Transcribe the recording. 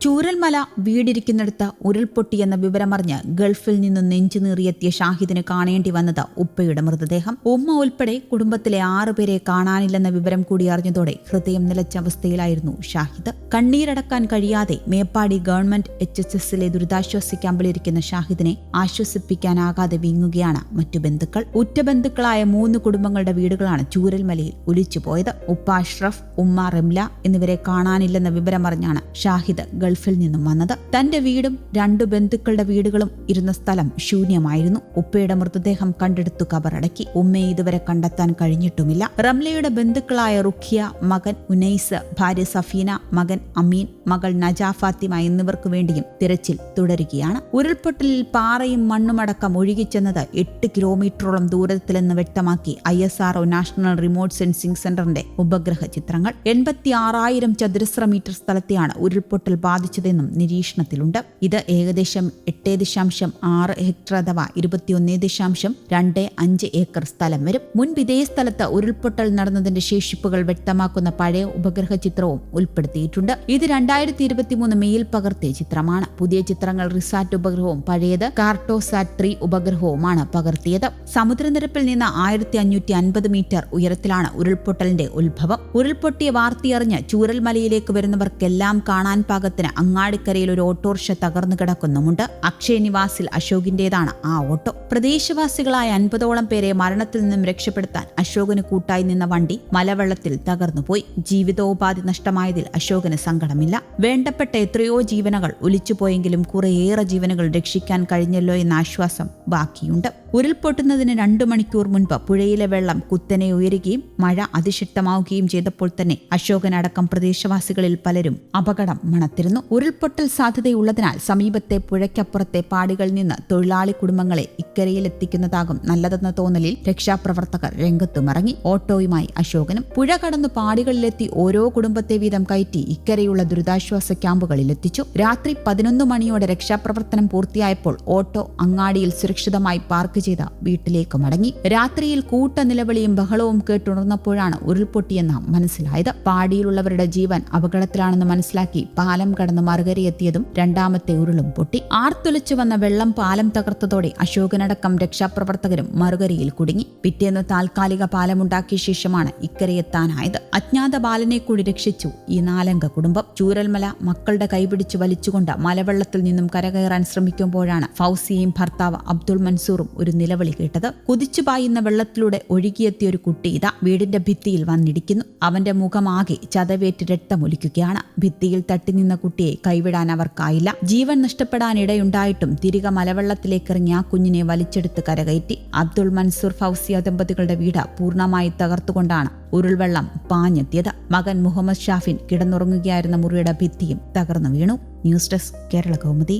ചൂരൽമല വീടിരിക്കുന്നിടത്ത് ഉരുൾപൊട്ടിയെന്ന വിവരമറിഞ്ഞ് ഗൾഫിൽ നിന്ന് നെഞ്ചു നീറിയെത്തിയ ഷാഹിദിന് കാണേണ്ടി വന്നത് ഉപ്പയുടെ മൃതദേഹം. ഉമ്മ ഉൾപ്പെടെ കുടുംബത്തിലെ ആറുപേരെ കാണാനില്ലെന്ന വിവരം കൂടി അറിഞ്ഞതോടെ ഹൃദയം നിലച്ച അവസ്ഥയിലായിരുന്നു ഷാഹിദ്. കണ്ണീരടക്കാൻ കഴിയാതെ മേപ്പാടി ഗവൺമെന്റ് എച്ച് എസ് എസിലെ ദുരിതാശ്വാസ ക്യാമ്പിലിരിക്കുന്ന ഷാഹിദിനെ ആശ്വസിപ്പിക്കാനാകാതെ വീങ്ങുകയാണ് മറ്റു ബന്ധുക്കൾ. ഉറ്റ ബന്ധുക്കളായ മൂന്ന് കുടുംബങ്ങളുടെ വീടുകളാണ് ചൂരൽമലയിൽ ഒലിച്ചുപോയത്. ഉപ്പ അഷ്റഫ് ഉമ്മ റംല എന്നിവരെ കാണാനില്ലെന്ന വിവരമറിഞ്ഞാണ് ഷാഹിദ് ഗൾഫിൽ നിന്നും വന്നത്. തന്റെ വീടും രണ്ടു ബന്ധുക്കളുടെ വീടുകളും ഇരുന്ന സ്ഥലം ശൂന്യമായിരുന്നു. ഉപ്പയുടെ മൃതദേഹം കണ്ടെടുത്തു കബറടക്കി ഉമ്മയെ ഇതുവരെ കണ്ടെത്താൻ കഴിഞ്ഞിട്ടുമില്ല. റംലയുടെ ബന്ധുക്കളായ റുഖിയ മകൻ ഉനൈസ് ഭാര്യ സഫീന മകൻ അമീൻ മകൾ നജാ ഫാത്തിമ എന്നിവർക്കു വേണ്ടിയും തിരച്ചിൽ തുടരുകയാണ്. ഉരുൾപൊട്ടലിൽ പാറയും മണ്ണുമടക്കം ഒഴുകിച്ചെന്നത് എട്ട് കിലോമീറ്ററോളം ദൂരത്തിലെന്ന് വ്യക്തമാക്കി I S R O national remote sensing സെന്ററിന്റെ ഉപഗ്രഹ ചിത്രങ്ങൾ. എൺപത്തി ആറായിരം ചതുരശ്ര മീറ്റർ സ്ഥലത്തെയാണ് ഉരുൾപൊട്ടൽ ബാധിച്ചതെന്നും നിരീക്ഷണത്തിലുണ്ട്. ഇത് ഏകദേശം എട്ട് ദശാംശം ആറ് ഹെക്ടർ അഥവാ ഇരുപത്തിയൊന്ന് ദശാംശം രണ്ട് അഞ്ച് ഏക്കർ സ്ഥലം വരും. മുൻപ് ഇതേ സ്ഥലത്ത് ഉരുൾപൊട്ടൽ നടന്നതിന്റെ ശേഷിപ്പുകൾ വ്യക്തമാക്കുന്ന പഴയ ഉപഗ്രഹ ചിത്രവും ഉൾപ്പെടുത്തിയിട്ടുണ്ട്. ഇത് രണ്ടായിരത്തി ഇരുപത്തിമൂന്ന് മെയിൽ പകർത്തിയ ചിത്രമാണ്. പുതിയ ചിത്രങ്ങൾ റിസാറ്റ് ഉപഗ്രഹവും പഴയത് കാർട്ടോസാറ്റ് ത്രീ ഉപഗ്രഹവുമാണ് പകർത്തിയത്. സമുദ്രനിരപ്പിൽ നിന്ന് ആയിരത്തി അഞ്ഞൂറ്റി അൻപത് മീറ്റർ ഉയരത്തിലാണ് ഉരുൾപൊട്ടലിന്റെ ഉത്ഭവം. ഉരുൾപൊട്ടിയ വാർത്തയറിഞ്ഞ് ചൂരൽമലയിലേക്ക് വരുന്നവർക്കെല്ലാം കാണാൻ പാകത്തിന് അങ്ങാടിക്കരയിൽ ഒരു ഓട്ടോറിക്ഷ തകർന്നു കിടക്കുന്നുമുണ്ട് അക്ഷയ നിവാസിൽ അശോകിന്റേതാണ് ആ ഓട്ടോ. പ്രദേശവാസികളായ അൻപതോളം പേരെ മരണത്തിൽ നിന്നും രക്ഷപ്പെടുത്താൻ അശോകന് കൂട്ടായി നിന്ന വണ്ടി മലവെള്ളത്തിൽ തകർന്നുപോയി. ജീവിതോപാധി നഷ്ടമായതിൽ അശോകന് സങ്കടമില്ല. വേണ്ടപ്പെട്ട എത്രയോ ജീവനകൾ ഒലിച്ചുപോയെങ്കിലും കുറേയേറെ ജീവനുകൾ രക്ഷിക്കാൻ കഴിഞ്ഞല്ലോ എന്ന ആശ്വാസം ബാക്കിയുണ്ട്. ഉരുൾപൊട്ടുന്നതിന് രണ്ടു മണിക്കൂർ മുൻപ് പുഴയിലെ വെള്ളം കുത്തനെ ഉയരുകയും മഴ അതിശക്തമാവുകയും ചെയ്തപ്പോൾ തന്നെ അശോകനടക്കം പ്രദേശവാസികളിൽ പലരും അപകടം മണത്തിരുന്നു. ഉരുൾപൊട്ടൽ സാധ്യതയുള്ളതിനാൽ സമീപത്തെ പുഴയ്ക്കപ്പുറത്തെ പാടികളിൽ നിന്ന് തൊഴിലാളി കുടുംബങ്ങളെ ഇക്കരയിലെത്തിക്കുന്നതാകും നല്ലതെന്ന തോന്നലിൽ രക്ഷാപ്രവർത്തകർ രംഗത്തുമിറങ്ങി. ഓട്ടോയുമായി അശോകനും പുഴ കടന്ന് പാടികളിലെത്തി ഓരോ കുടുംബത്തെ വീതം കയറ്റി ഇക്കരയുള്ള ദുരിതാശ്വാസ ക്യാമ്പുകളിൽ എത്തിച്ചു. രാത്രി പതിനൊന്ന് മണിയോടെ രക്ഷാപ്രവർത്തനം പൂർത്തിയായപ്പോൾ ഓട്ടോ അങ്ങാടിയിൽ സുരക്ഷിതമായി പാർക്ക് ചെയ്ത വീട്ടിലേക്ക് മടങ്ങി. രാത്രിയിൽ കൂട്ട നിലവിളിയും ബഹളവും കേട്ടുണർന്നപ്പോഴാണ് ഉരുൾപൊട്ടിയെന്ന് മനസ്സിലായത്. പാടിയിലുള്ളവരുടെ ജീവൻ അപകടത്തിലാണെന്ന് മനസ്സിലാക്കി പാലം കടന്ന് മറുകരയെത്തിയതും രണ്ടാമത്തെ ഉരുളും പൊട്ടി. ആർത്തൊലിച്ചു വന്ന വെള്ളം പാലം തകർത്തതോടെ അശോകനടക്കം രക്ഷാപ്രവർത്തകരും മറുകരയിൽ കുടുങ്ങി. പിറ്റേന്ന് താൽക്കാലിക പാലമുണ്ടാക്കിയ ശേഷമാണ് ഇക്കരയെത്താനായത്. അജ്ഞാത ബാലനെ കൂടി രക്ഷിച്ചു ഈ നാലംഗ കുടുംബം. ചൂരൽമല മക്കളുടെ കൈപിടിച്ച് വലിച്ചുകൊണ്ട് മലവെള്ളത്തിൽ നിന്നും കരകയറാൻ ശ്രമിക്കുമ്പോഴാണ് ഫൗസിയയും ഭർത്താവ് അബ്ദുൾ മൻസൂറും ഒരു നിലവിളി കേട്ടത്. കുതിച്ചു പായുന്ന വെള്ളത്തിലൂടെ ഒഴുകിയെത്തിയ ഒരു കുട്ടി ഇതാ വീടിന്റെ ഭിത്തിയിൽ വന്നിടിക്കുന്നു അവന്റെ മുഖമാകെ ചതവേറ്റ് രക്തമൊലിക്കുകയാണ്. ഭിത്തിയിൽ തട്ടി നിന്ന കുട്ടിയെ കൈവിടാൻ അവർക്കായില്ല. ജീവൻ നഷ്ടപ്പെടാനിടയുണ്ടായിട്ടും തിരികെ മലവെള്ളത്തിലേക്കിറങ്ങി ആ കുഞ്ഞിനെ വലിച്ചെടുത്ത് കരകയറ്റി. അബ്ദുൾ മൻസൂർ ഫൗസിയ ദമ്പതികളുടെ വീട് പൂർണമായി തകർത്തുകൊണ്ടാണ് ഉരുൾവെള്ളം പാഞ്ഞെത്തിയത്. മകൻ മുഹമ്മദ് ഷാഫിൻ കിടന്നുറങ്ങുകയായിരുന്ന മുറിയുടെ ഭിത്തിയും തകർന്നു വീണു. News desk Kerala Kaumudi.